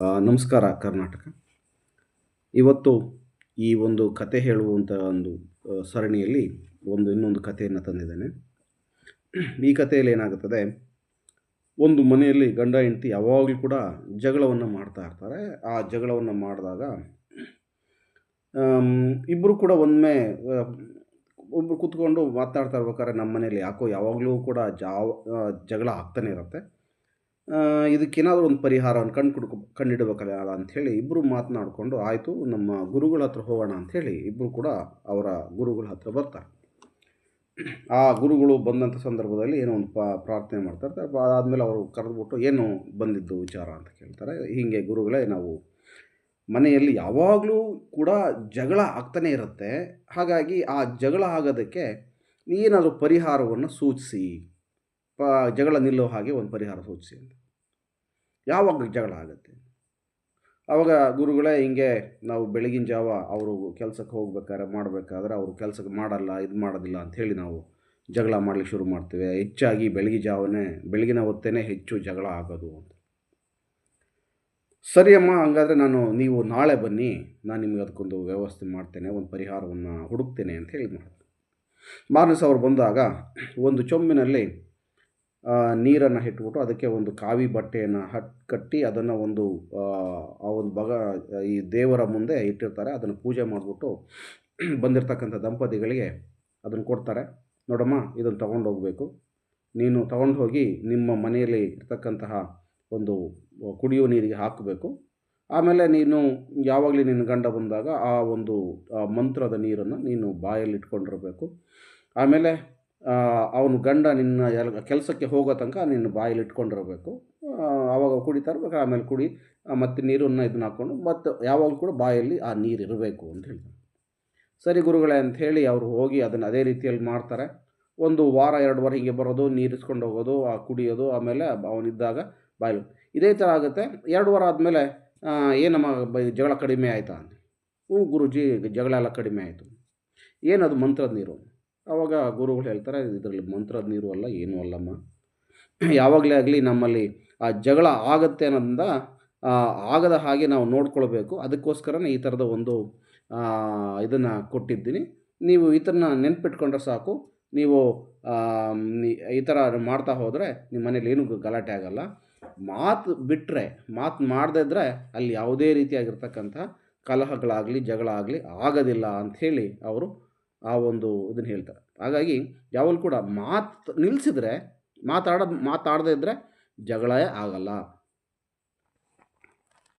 ನಮಸ್ಕಾರ ಕರ್ನಾಟಕ. ಇವತ್ತು ಈ ಒಂದು ಕತೆ ಹೇಳುವಂಥ ಒಂದು ಸರಣಿಯಲ್ಲಿ ಒಂದು ಇನ್ನೊಂದು ಕಥೆಯನ್ನು ತಂದಿದ್ದೇನೆ. ಈ ಕಥೆಯಲ್ಲಿ ಏನಾಗುತ್ತದೆ, ಒಂದು ಮನೆಯಲ್ಲಿ ಗಂಡ ಹೆಂಡತಿ ಯಾವಾಗಲೂ ಕೂಡ ಜಗಳವನ್ನು ಮಾಡ್ತಾ ಇರ್ತಾರೆ. ಆ ಜಗಳವನ್ನು ಮಾಡಿದಾಗ ಇಬ್ಬರು ಕೂಡ ಒಮ್ಮೆ ಒಬ್ಬರು ಕೂತ್ಕೊಂಡು ಮಾತಾಡ್ತಾ ಇರ್ಬೇಕಾದ್ರೆ ನಮ್ಮ ಮನೇಲಿ ಯಾಕೋ ಯಾವಾಗಲೂ ಕೂಡ ಜಾವ ಜಗಳ ಆಗ್ತಾನೆ ಇರುತ್ತೆ. ಇದಕ್ಕೇನಾದರೂ ಒಂದು ಪರಿಹಾರವನ್ನು ಕಂಡು ಕುಡ್ಕೊ, ಕಂಡಿಡ್ಬೇಕಲ್ಲ ಅಂಥೇಳಿ ಇಬ್ಬರು ಮಾತನಾಡಿಕೊಂಡು ಆಯಿತು, ನಮ್ಮ ಗುರುಗಳ ಹತ್ರ ಹೋಗೋಣ ಅಂಥೇಳಿ ಇಬ್ಬರು ಕೂಡ ಅವರ ಗುರುಗಳ ಹತ್ರ ಬರ್ತಾರೆ. ಆ ಗುರುಗಳು ಬಂದಂಥ ಸಂದರ್ಭದಲ್ಲಿ ಏನೋ ಒಂದು ಪ, ಪ್ರಾರ್ಥನೆ ಮಾಡ್ತಾರೆ ಅದಾದಮೇಲೆ ಅವರು ಕರೆದುಬಿಟ್ಟು ಏನು ಬಂದಿದ್ದು ವಿಚಾರ ಅಂತ ಕೇಳ್ತಾರೆ. ಹೀಗೆ ಗುರುಗಳೇ, ನಾವು ಮನೆಯಲ್ಲಿ ಯಾವಾಗಲೂ ಕೂಡ ಜಗಳ ಆಗ್ತಾನೇ ಇರುತ್ತೆ. ಹಾಗಾಗಿ ಆ ಜಗಳ ಆಗೋದಕ್ಕೆ ಏನಾದರೂ ಪರಿಹಾರವನ್ನು ಸೂಚಿಸಿ. ಪ, ಜಗಳ ನಿಲ್ಲೋ ಹಾಗೆ ಒಂದು ಪರಿಹಾರ ಸೂಚಿಸಿ ಅಂತ. ಯಾವಾಗ ಜಗಳ ಆಗುತ್ತೆ? ಆವಾಗ ಗುರುಗಳೇ, ಹಿಂಗೆ ನಾವು ಬೆಳಗಿನ ಜಾವ ಅವರು ಕೆಲಸಕ್ಕೆ ಹೋಗ್ಬೇಕಾದ್ರೆ, ಮಾಡಬೇಕಾದ್ರೆ ಅವರು ಕೆಲಸಕ್ಕೆ ಮಾಡಲ್ಲ, ಇದು ಮಾಡೋದಿಲ್ಲ ಅಂಥೇಳಿ ನಾವು ಜಗಳ ಮಾಡಲಿಕ್ಕೆ ಶುರು ಮಾಡ್ತೇವೆ. ಹೆಚ್ಚಾಗಿ ಬೆಳಗಿನ ಜಾವನೇ, ಬೆಳಗಿನ ಹೊತ್ತೇ ಹೆಚ್ಚು ಜಗಳ ಆಗೋದು ಅಂತ. ಸರಿಯಮ್ಮ ಹಂಗಾದರೆ ನಾನು, ನೀವು ನಾಳೆ ಬನ್ನಿ, ನಾನು ನಿಮಗೆ ಅದಕ್ಕೊಂದು ವ್ಯವಸ್ಥೆ ಮಾಡ್ತೇನೆ, ಒಂದು ಪರಿಹಾರವನ್ನು ಹುಡುಕ್ತೇನೆ ಅಂತ ಹೇಳಿ ಮಾಡಿದೆ ಮಾರನೇ ದಿವಸ ಅವ್ರು ಬಂದಾಗ, ಒಂದು ಚೊಂಬಿನಲ್ಲಿ ನೀರನ್ನು ಇಟ್ಬಿಟ್ಟು ಅದಕ್ಕೆ ಒಂದು ಕಾವಿ ಬಟ್ಟೆಯನ್ನು ಹಟ್ ಕಟ್ಟಿ ಅದನ್ನು ಒಂದು ಆ, ಒಂದು ಬಗ ಈ ದೇವರ ಮುಂದೆ ಇಟ್ಟಿರ್ತಾರೆ. ಅದನ್ನು ಪೂಜೆ ಮಾಡಿಬಿಟ್ಟು ಬಂದಿರತಕ್ಕಂಥ ದಂಪತಿಗಳಿಗೆ ಅದನ್ನು ಕೊಡ್ತಾರೆ. ನೋಡಮ್ಮ ಇದನ್ನು ತಗೊಂಡು ಹೋಗಬೇಕು ನೀನು ತಗೊಂಡು ಹೋಗಿ ನಿಮ್ಮ ಮನೆಯಲ್ಲಿ ಇರ್ತಕ್ಕಂತಹ ಒಂದು ಕುಡಿಯುವ ನೀರಿಗೆ ಹಾಕಬೇಕು. ಆಮೇಲೆ ನೀನು ಯಾವಾಗಲೂ ನಿನ್ನ ಗಂಡ ಬಂದಾಗ ಆ ಒಂದು ಮಂತ್ರದ ನೀರನ್ನು ನೀನು ಬಾಯಲ್ಲಿ ಇಟ್ಕೊಂಡಿರಬೇಕು ಆಮೇಲೆ ಅವನು ಗಂಡ ನಿನ್ನ ಎಲ್, ಕೆಲಸಕ್ಕೆ ಹೋಗೋ ತನಕ ನಿನ್ನ ಬಾಯಲ್ಲಿ ಇಟ್ಕೊಂಡಿರಬೇಕು. ಆವಾಗ ಕುಡಿತಾ ಇರ್ಬೇಕು ಆಮೇಲೆ ಕುಡಿ ಮತ್ತು ನೀರನ್ನು ಇದನ್ನ ಹಾಕ್ಕೊಂಡು ಮತ್ತು ಯಾವಾಗಲೂ ಕೂಡ ಬಾಯಲ್ಲಿ ಆ ನೀರು ಇರಬೇಕು ಅಂತ ಹೇಳ್ತಾರೆ ಸರಿ ಗುರುಗಳೇ ಅಂತ ಹೇಳಿ ಅವರು ಹೋಗಿ ಅದನ್ನು ಅದೇ ರೀತಿಯಲ್ಲಿ ಮಾಡ್ತಾರೆ. ಒಂದು ವಾರ ಎರಡು ವಾರ ಹೀಗೆ ಬರೋದು ನೀರಿಸ್ಕೊಂಡು ಹೋಗೋದು, ಆ, ಕುಡಿಯೋದು, ಆಮೇಲೆ ಅವನಿದ್ದಾಗ ಬಾಯಲ್ಲಿ ಇದೇ ಥರ ಆಗುತ್ತೆ. ಎರಡು ವಾರ ಆದಮೇಲೆ ಏನಮ್ಮ ಜಗಳ ಕಡಿಮೆ ಆಯಿತಾ ಹ್ಞೂ ಗುರುಜಿ, ಜಗಳ ಎಲ್ಲ ಕಡಿಮೆ ಆಯಿತು. ಏನದು ಮಂತ್ರದ ನೀರು? ಆವಾಗ ಗುರುಗಳು ಹೇಳ್ತಾರೆ, ಇದರಲ್ಲಿ ಮಂತ್ರದ ನೀರು ಅಲ್ಲ, ಏನೂ ಅಲ್ಲಮ್ಮ. ಯಾವಾಗಲೇ ಆಗಲಿ ನಮ್ಮಲ್ಲಿ ಆ ಜಗಳ ಆಗತ್ತೆ ಅನ್ನೋದ್ರಿಂದ ಆಗದ ಹಾಗೆ ನಾವು ನೋಡ್ಕೊಳ್ಬೇಕು. ಅದಕ್ಕೋಸ್ಕರನೇ ಈ ಥರದ ಒಂದು ಇದನ್ನು ಕೊಟ್ಟಿದ್ದೀನಿ. ನೀವು ಇದನ್ನ ನೆನ್ಪಿಟ್ಕೊಂಡ್ರೆ ಸಾಕು. ನೀವು ಈ ಥರ ಮಾಡ್ತಾ ಹೋದರೆ ನಿಮ್ಮ ಮನೇಲಿ ಏನೂ ಗಲಾಟೆ ಆಗಲ್ಲ. ಮಾತು ಬಿಟ್ಟರೆ ಮಾತು ಮಾಡದೇ ಇದ್ದರೆ ಅಲ್ಲಿ ಯಾವುದೇ ರೀತಿಯಾಗಿರ್ತಕ್ಕಂಥ ಕಲಹಗಳಾಗಲಿ, ಜಗಳ ಆಗಲಿ ಆಗೋದಿಲ್ಲ ಅಂಥೇಳಿ ಅವರು ಆ ಒಂದು ಇದನ್ನು ಹೇಳ್ತಾರೆ. ಹಾಗಾಗಿ ಯಾವಾಗಲೂ ಕೂಡ ಮಾತು ನಿಲ್ಲಿಸಿದ್ರೆ ಮಾತಾಡೋದು ಮಾತಾಡದೇ ಇದ್ದರೆ ಜಗಳವೇ ಆಗಲ್ಲ.